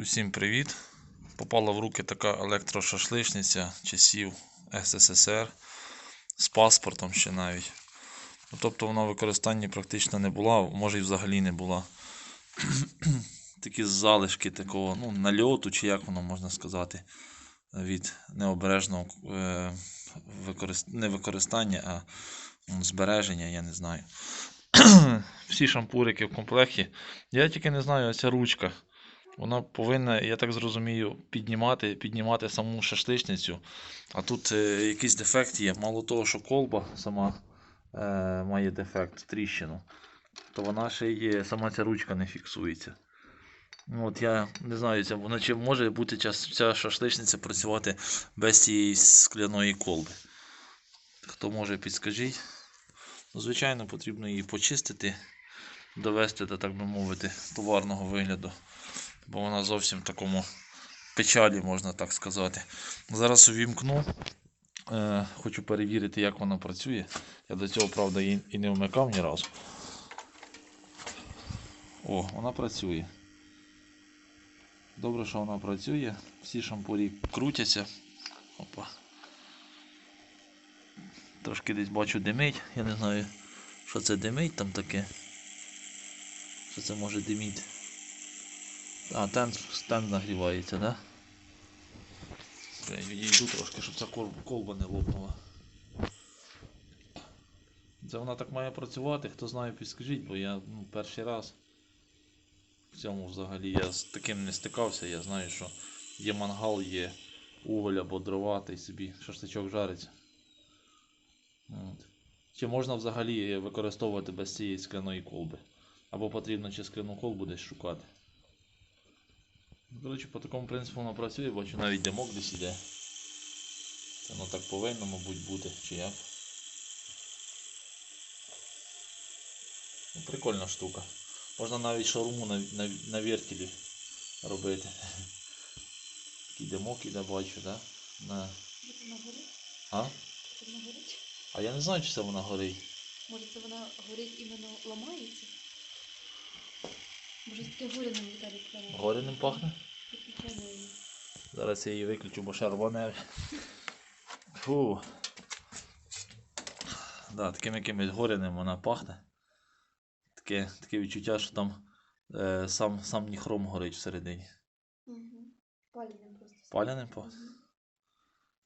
Усім привіт! Попала в руки така електрошашличниця часів СССР з паспортом ще навіть. Ну, Тобто вона в використанні практично не була, може і взагалі не була. Такі залишки такого ну, нальоту, чи як воно можна сказати, від необережного е, використ... не використання, а збереження, я не знаю. Всі шампурики в комплекті. Я тільки не знаю, оця ручка. Вона повинна, я так зрозумію, піднімати, піднімати саму шашличницю. А тут е, якийсь дефект є. Мало того, що колба сама е, має дефект, тріщину, то вона ще є, сама ця ручка не фіксується. Ну, От я не знаю, ця, вона чи може бути ця, ця шашличниця працювати без цієї скляної колби. Хто може, підскажіть. Ну, звичайно, потрібно її почистити, довести до, так би мовити, товарного вигляду бо вона зовсім в такому печалі, можна так сказати. Зараз увімкну. Е, хочу перевірити, як вона працює. Я до цього, правда, її і не вмикав ні разу. О, вона працює. Добре, що вона працює. Всі шампурі крутяться. Опа. Трошки десь бачу димить. Я не знаю, що це димить там таке. Що це може диміти. А, стенд, стенд нагрівається, да? Я відійду трошки, щоб ця колба не лопнула. Це вона так має працювати, хто знає, підскажіть, бо я ну, перший раз в цьому взагалі я з таким не стикався. Я знаю, що є мангал, є уголь або дрова, та й собі шашличок жариться. От. Чи можна взагалі використовувати без цієї скляної колби? Або потрібно чи скляну колбу десь шукати. Ну, Коротше, по такому принципу воно працює, бачу навіть димок десь іде. Це воно так повинно, мабуть, бути, чи як. Ну, прикольна штука. Можна навіть шаурму на, на, на вертілі робити. Такий димок іде, бачу, да? На... Вона? А? Вона а я не знаю, чи це вона горить. Може це вона горить іменно ламається? Може таке горяним Віталій прямо. Горяним пахне? Зараз я її виключу, бо ще рване. Фу. Да, таким якимось горяним вона пахне. Таке, таке відчуття, що там е, сам, сам ніхром горить всередині. Угу. Паліним просто. Паляним? Мгм.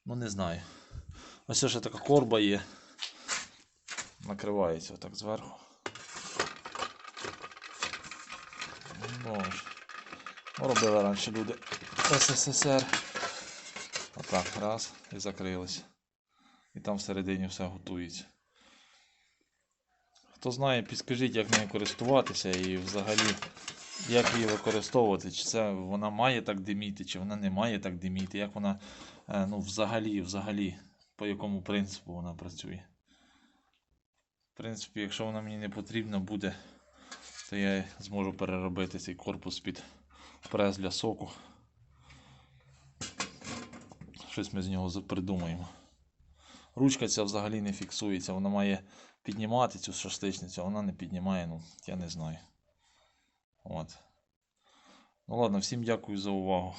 Ну не знаю. Ось ще така корба є. Накривається отак зверху. Ну, Боже. Робили раніше люди СССР. Отак, раз і закрилися. І там всередині все готується. Хто знає, підскажіть, як нею користуватися і взагалі як її використовувати. Чи це вона має так диміти, чи вона не має так диміти, як вона е, ну, взагалі, взагалі, по якому принципу вона працює. В принципі, якщо вона мені не потрібна буде, то я зможу переробити цей корпус під прес для соку. Щось ми з нього придумаємо. Ручка ця взагалі не фіксується, вона має піднімати цю шашличницю, а вона не піднімає, ну, я не знаю. От. Ну ладно, всім дякую за увагу.